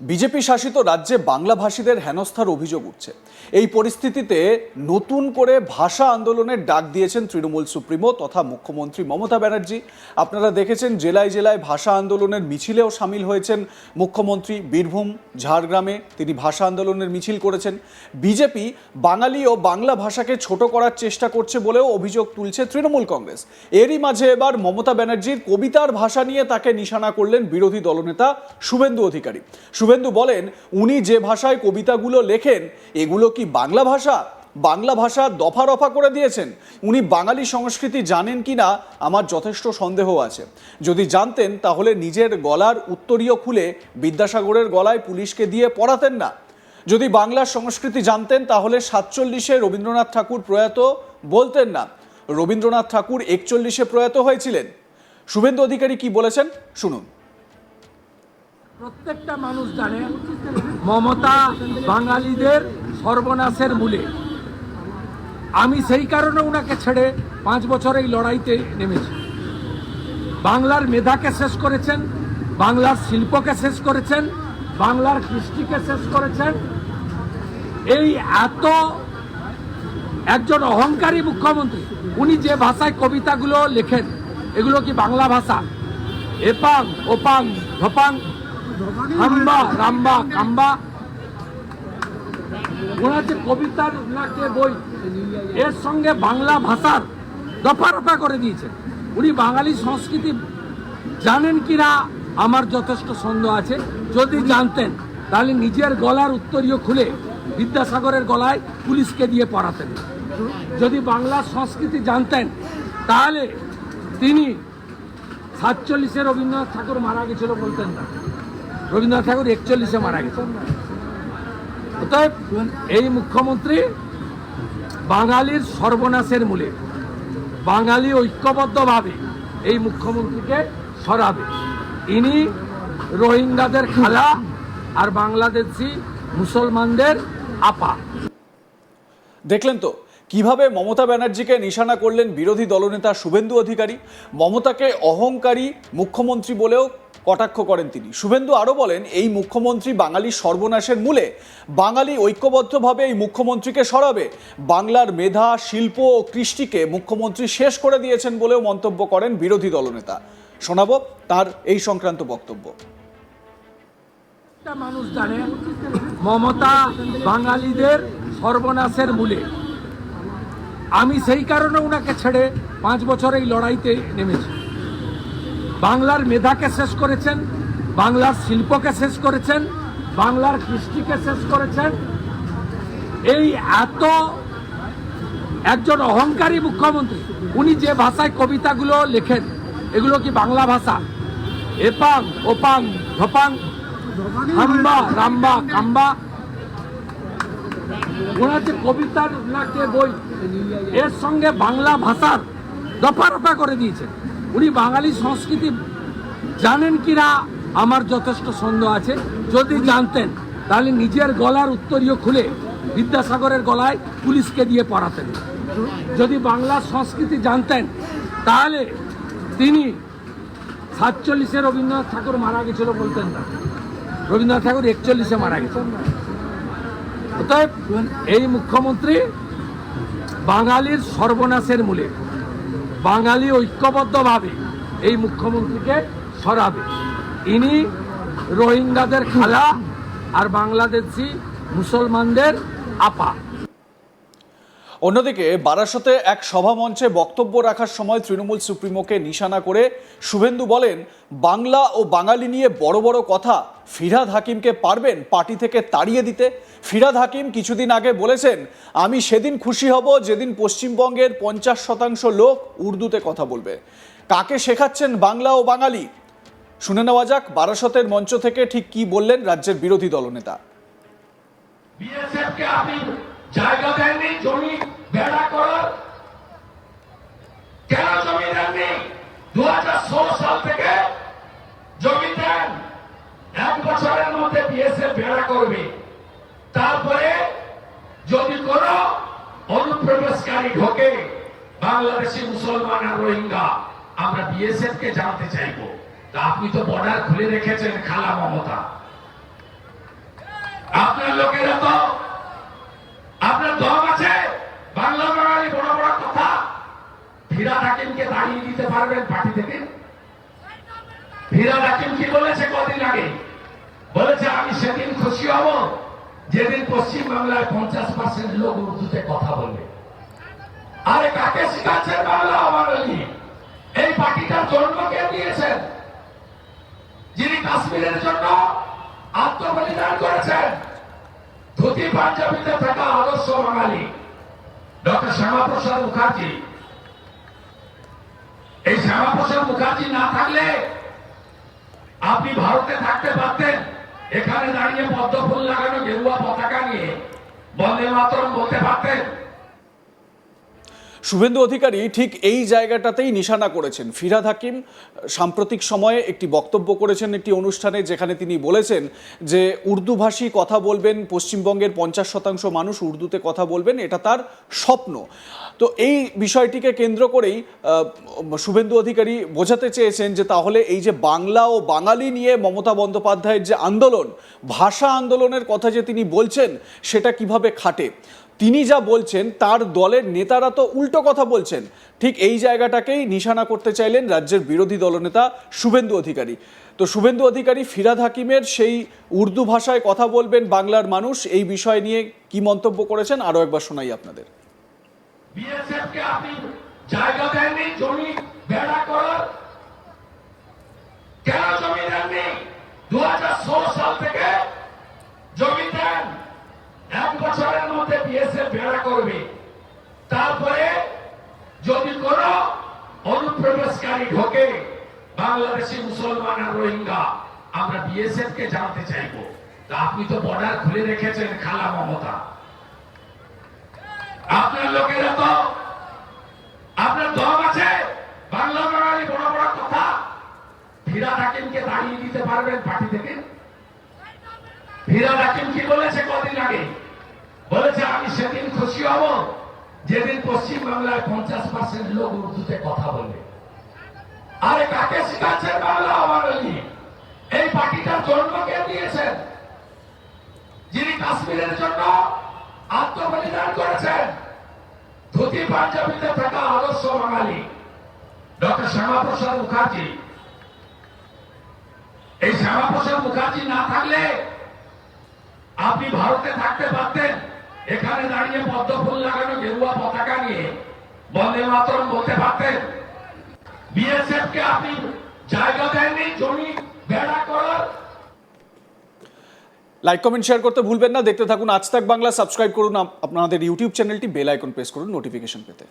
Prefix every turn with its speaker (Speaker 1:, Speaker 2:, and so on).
Speaker 1: BJP শাসিত রাজ্যে বাংলাভাষীদের হেনস্থার অভিযোগ উঠছে। এই পরিস্থিতিতে নতুন করে ভাষা আন্দোলনের ডাক দিয়েছেন তৃণমূল সুপ্রিমো তথা মুখ্যমন্ত্রী মমতা ব্যানার্জি। আপনারা দেখেছেন জেলায় জেলায় ভাষা আন্দোলনের মিছিলেও সামিল হয়েছেন মুখ্যমন্ত্রী বীরভূম, ঝাড়গ্রামে তিনি ভাষা আন্দোলনের মিছিল করেছেন। বিজেপি বাঙালি ও বাংলা ভাষাকে ছোট করার চেষ্টা করছে বলেও অভিযোগ তুলছে তৃণমূল কংগ্রেস। এরই মাঝে এবার মমতা ব্যানার্জির কবিতার ভাষা নিয়ে তাকে নিশানা করলেন বিরোধী দলনেতা শুভেন্দু অধিকারী। শুভেন্দু বলেন, উনি যে ভাষায় কবিতাগুলো লেখেন, এগুলো কি বাংলা ভাষা? বাংলা ভাষা দফা রফা করে দিয়েছেন। উনি বাঙালি সংস্কৃতি জানেন কি না, আমার যথেষ্ট সন্দেহ আছে। যদি জানতেন, তাহলে নিজের গলার উত্তরীয় খুলে বিদ্যাসাগরের গলায় পুলিশকে দিয়ে পড়াতেন না। যদি বাংলার সংস্কৃতি জানতেন, তাহলে সাতচল্লিশে রবীন্দ্রনাথ ঠাকুর প্রয়াত বলতেন না। রবীন্দ্রনাথ ঠাকুর একচল্লিশে প্রয়াত হয়েছিলেন। শুভেন্দু অধিকারী কি বলেছেন? শুনুন।
Speaker 2: প্রত্যেকটা মানুষ জানে, মমতা বাঙালিদের সর্বনাশের মূলে। আমি সেই কারণে ওনাকে ছেড়ে পাঁচ বছর এই লড়াইতে নেমেছি। বাংলার মেধাকে শেষ করেছেন, বাংলার শিল্পকে শেষ করেছেন, বাংলার কৃষ্টিকে শেষ করেছেন। এই এত একজন অহংকারী মুখ্যমন্ত্রী, উনি যে ভাষায় কবিতাগুলো লেখেন, এগুলো কি বাংলা ভাষা? এপাং, ওপাং, ধপাং হাম্বা রাম্বা কাম্বা যে কবিতার বই, এর সঙ্গে বাংলা ভাষার দফা রফা করে দিয়েছেন উনি বাঙালি সংস্কৃতি জানেন আমার যথেষ্ট সন্দেহ আছে। যদি জানতেন, তাহলে নিজের গলার উত্তরীয় খুলে বিদ্যাসাগরের গলায় পুলিশকে দিয়ে পড়াতেন। যদি বাংলা সংস্কৃতি জানতেন, তাহলে তিনি সাতচল্লিশে রবীন্দ্রনাথ ঠাকুর মারা গেছিল বলতেন না। রবীন্দ্রনাথ ঠাকুর একচল্লিশে মারা গেছেন। অতএব এই মুখ্যমন্ত্রী বাঙালির সর্বনাশের মূলে, বাঙালি ঐক্যবদ্ধভাবে এই মুখ্যমন্ত্রীকে সরাবে। ইনি রোহিঙ্গাদের খালা আর বাংলাদেশি মুসলমানদের আপা।
Speaker 1: দেখলেন তো, কীভাবে মমতা ব্যানার্জিকে নিশানা করলেন বিরোধী দলনেতা শুভেন্দু অধিকারী? মমতাকে অহংকারী মুখ্যমন্ত্রী বলেও কটাক্ষ করেন তিনি। শুভেন্দু আরও বলেন, এই মুখ্যমন্ত্রী বাঙালি সর্বনাশের মূলে। বাঙালি ঐক্যবদ্ধভাবে এই মুখ্যমন্ত্রীকে সরাবে। বাংলার মেধা, শিল্প ও কৃষ্টিকে মুখ্যমন্ত্রী শেষ করে দিয়েছেন বলেও মন্তব্য করেন বিরোধী দলনেতা। শোনাব তার এই সংক্রান্ত বক্তব্য।
Speaker 2: মানুষ জানে, মমতা বাঙালিদের সর্বনাশের মূলে। আমি সেই কারণে ওনাকে ছেড়ে পাঁচ বছর এই লড়াইতে নেমেছি। বাংলার মেধাকে শেষ করেছেন, বাংলার শিল্পকে শেষ করেছেন, বাংলার কৃষ্টিকে শেষ করেছেন। এই এত একজন অহংকারী মুখ্যমন্ত্রী, উনি যে ভাষায় কবিতাগুলো লেখেন, এগুলো কি বাংলা ভাষা? এপাং, ওপাং, ধপাং, হাম্বা, রাম্বা, কাম্বা। ওনার যে কবিতার বই, এর সঙ্গে বাংলা ভাষার দফা রফা করে দিয়েছেন। উনি বাঙালি সংস্কৃতি জানেন কিনা আমার যথেষ্ট সন্দেহ আছে। যদি জানতেন, তাহলে নিজের গলার উত্তরীয় খুলে বিদ্যাসাগরের গলায় পুলিশকে দিয়ে পড়াতেন। যদি বাংলার সংস্কৃতি জানতেন, তাহলে তিনি সাতচল্লিশে রবীন্দ্রনাথ ঠাকুর মারা গেছিল বলতেন না। রবীন্দ্রনাথ ঠাকুর একচল্লিশে মারা গেছেন। অতএব এই মুখ্যমন্ত্রী বাঙালির সর্বনাশের মূলে। বাঙালি ঐক্যবদ্ধভাবে এই মুখ্যমন্ত্রীকে সরাবে। ইনি রোহিঙ্গাদের খালা আর বাংলাদেশি মুসলমানদের আপা।
Speaker 1: অন্যদিকে বারাসতে এক সভামঞ্চে বক্তব্য রাখার সময় তৃণমূল সুপ্রিমোকে নিশানা করে শুভেন্দু বলেন, বাংলা ও বাঙালি নিয়ে বড় বড় কথা ফিরাদ হাকিমকে পারবেন পার্টি থেকে তাড়িয়ে দিতে। ফিরাদ হাকিম কিছুদিন আগে বলেছেন, আমি সেদিন খুশি হব যেদিন পশ্চিমবঙ্গের পঞ্চাশ শতাংশ লোক উর্দুতে কথা বলবে। কাকে শেখাচ্ছেন বাংলা ও বাঙালি? শুনে নেওয়া যাক বারাসতের মঞ্চ থেকে ঠিক কি বললেন রাজ্যের বিরোধী দলনেতা।
Speaker 3: জায়গা দেননি, জমি বেড়া করার। কেন জমি দেননি? দু সাল থেকে জমি দেন। এক বছরের মধ্যে বিএসএফ বেড়া করবে। তারপরে যদি কোন অনুপ্রবেশকারী ঢোকে, বাংলাদেশি মুসলমান আর রোহিঙ্গা, আমরা বিএসএফ কে জানতে চাইব। তা আপনি তো বর্ডার খুলে রেখেছেন, খালা মমতা।
Speaker 2: ফিরাদ হাকিমকে দাঁড়িয়ে দিতে পারবেন পার্টি থেকে? ফিরাদ হাকিম কি বলেছে কদিন আগে? বলেছে, আমি সেদিন খুশি হব, যেদিন পশ্চিম পঞ্চাশ পার্সেন্ট লোক উর্দুতে কথা বলবে। আরে কাকে শিখাচ্ছেন বাংলা আমার এই পার্টিটার জন্ম কে দিয়েছেন? যিনি কাশ্মীরের জন্য আত্মবলিদান করেছেন, ধুতি পাঞ্জাবিতে থাকা আদর্শ বাঙালি, ডক্টর শ্যামাপ্রসাদ মুখার্জী। এই শ্যামাপ্রসাদ মুখার্জি না থাকলে আপনি ভারতে থাকতে পারতেন। এখানে দাঁড়িয়ে পদ্ম ফুল লাগানো গেরুয়া পতাকা নিয়ে বন্দে মাতরম বলতে পারতেন।
Speaker 1: শুভেন্দু অধিকারী ঠিক এই জায়গাটাতেই নিশানা করেছেন। ফিরাদ হাকিম সাম্প্রতিক সময়ে একটি বক্তব্য করেছেন একটি অনুষ্ঠানে যেখানে তিনি বলেছেন যে, উর্দুভাষী কথা বলবেন, পশ্চিমবঙ্গের পঞ্চাশ শতাংশ মানুষ উর্দুতে কথা বলবেন, এটা তার স্বপ্ন। তো এই বিষয়টিকে কেন্দ্র করেই শুভেন্দু অধিকারী বোঝাতে চেয়েছেন যে, তাহলে এই যে বাংলা ও বাঙালি নিয়ে মমতা বন্দ্যোপাধ্যায়ের যে আন্দোলন, ভাষা আন্দোলনের কথা যে তিনি বলছেন, সেটা কীভাবে খাটে? তিনি যা বলছেন, তার দলের নেতারা তো উল্টো কথা বলছেন। ঠিক এই জায়গাটাকেই নিশানা করতে চাইলেন রাজ্যের বিরোধী দলনেতা শুভেন্দু অধিকারী। তো শুভেন্দু অধিকারী, ফিরাদ হাকিমের সেই উর্দু ভাষায় কথা বলবেন বাংলার মানুষ, এই বিষয় নিয়ে কি মন্তব্য করেছেন? আরও একবার শোনাই আপনাদের।
Speaker 2: জায়গা দেননি, জমি বেড়া কেন জমি দেননি দু সাল থেকে জমি দেন এক বছরের মধ্যে বিএসএফ বেড়া করবে তারপরে যদি কোন অনুপ্রবেশকারী ঢোকে, বাংলাদেশি মুসলমান আর রোহিঙ্গা, আমরা বিএসএফ কে জানতে চাইব। তা আপনি তো বর্ডার খুলে রেখেছেন, খালা মমতা। আপনার লোকেরা তো, আপনার দম আছে? বাংলা বাঙালি বড় বড় কথা। ফিরাদ হাকিমকে দাঁড়িয়ে দিতে পারবেন পার্টি থেকে? ফিরাদ যেদিন পশ্চিম বাংলায় পঞ্চাশ পার্সেন্ট লোক উর্দুতে কথা বলবে। আরে কাকে শিখাচ্ছেন বাংলা বাঙালি এই পার্টিটার জন্ম কে দিয়েছেন? যিনি কাশ্মীরের জন্য আত্মবলিদান করেছেন, ধুতি পাঞ্জাবিতে থাকা আদর্শ বাঙালি, ডক্টর শ্যামাপ্রসাদ মুখার্জি। এই শ্যামাপ্রসাদ মুখার্জি না থাকলে আপনি ভারতে থাকতে পারতেন। এখানে দাঁড়িয়ে পদ্ম ফুল লাগানো গেরুয়া পতাকা নিয়ে বন্দে মাতরম বলতে পারতেন। বিএসএফ কে আপনি জায়গা দেননি, জমি বেড়া করার?
Speaker 1: লাইক কমেন্ট শেয়ার করতে ভুলবেন না। দেখতে থাকুন আজ তাক বাংলা। সাবস্ক্রাইব করুন আপনাদের ইউটিউব চ্যানেলটি বেল আইকন প্রেস করুন নোটিফিকেশন পেতে।